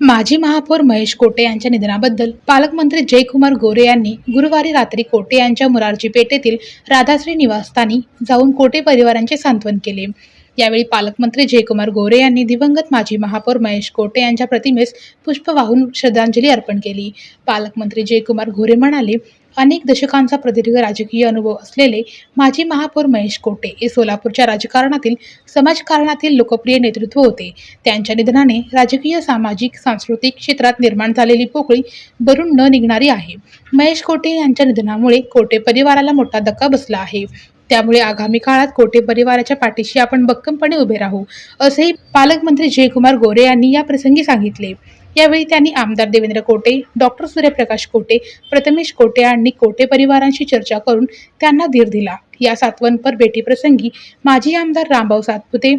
माजी महापौर महेश कोटे यांच्या निधनाबद्दल पालकमंत्री जयकुमार गोरे यांनी गुरुवारी रात्री कोटे यांच्या मुरारजी पेठेतील राधाश्री निवासस्थानी जाऊन कोटे परिवारांचे सांत्वन केले. यावेळी पालकमंत्री जयकुमार गोरे यांनी दिवंगत माजी महापौर महेश कोटे यांच्या प्रतिमेस पुष्प वाहून श्रद्धांजली अर्पण केली. पालकमंत्री जयकुमार गोरे म्हणाले अनेक दशकांचा प्रदीर्घ राजकीय अनुभव असलेले माजी महापौर महेश कोटे हे सोलापूरच्या राजकारणातील समाजकारणातील लोकप्रिय नेतृत्व होते. त्यांच्या निधनाने राजकीय सामाजिक सांस्कृतिक क्षेत्रात निर्माण झालेली पोकळी भरून न निघणारी आहे. महेश कोटे यांच्या निधनामुळे कोटे परिवाराला मोठा धक्का बसला आहे. त्यामुळे आगामी काळात कोटे परिवाराच्या पाठीशी आपण भक्कमपणे उभे राहू असेही पालकमंत्री जयकुमार गोरे यांनी या प्रसंगी सांगितले. यावेळी त्यांनी आमदार देवेंद्र कोटे डॉक्टर सूर्यप्रकाश कोटे प्रथमेश कोटे आणि कोटे परिवारांशी चर्चा करून त्यांना धीर दिला. या सातवनपर भेटीप्रसंगी माजी आमदार रामभाऊ सातपुते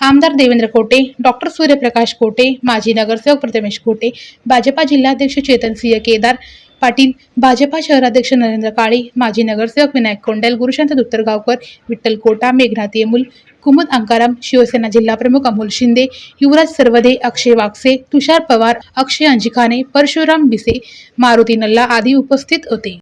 आमदार देवेंद्र कोटे डॉक्टर सूर्यप्रकाश कोटे माजी नगरसेवक प्रथमेश कोटे भाजपा जिल्हाध्यक्ष चेतनसिंह केदार पाटील भाजपा शहराध्यक्ष नरेंद्र काळे माजी नगरसेवक विनायक कोंडल गुरुशांत दुत्तरगावकर विठ्ठल कोटा मेघनाथ येमुल कुमुद अंकाराम शिवसेना जिल्हाप्रमुख अमोल शिंदे युवराज सर्वदे अक्षय वागसे तुषार पवार अक्षय अंजिखाने परशुराम बिसे मारुती नल्ला आदी उपस्थित होते.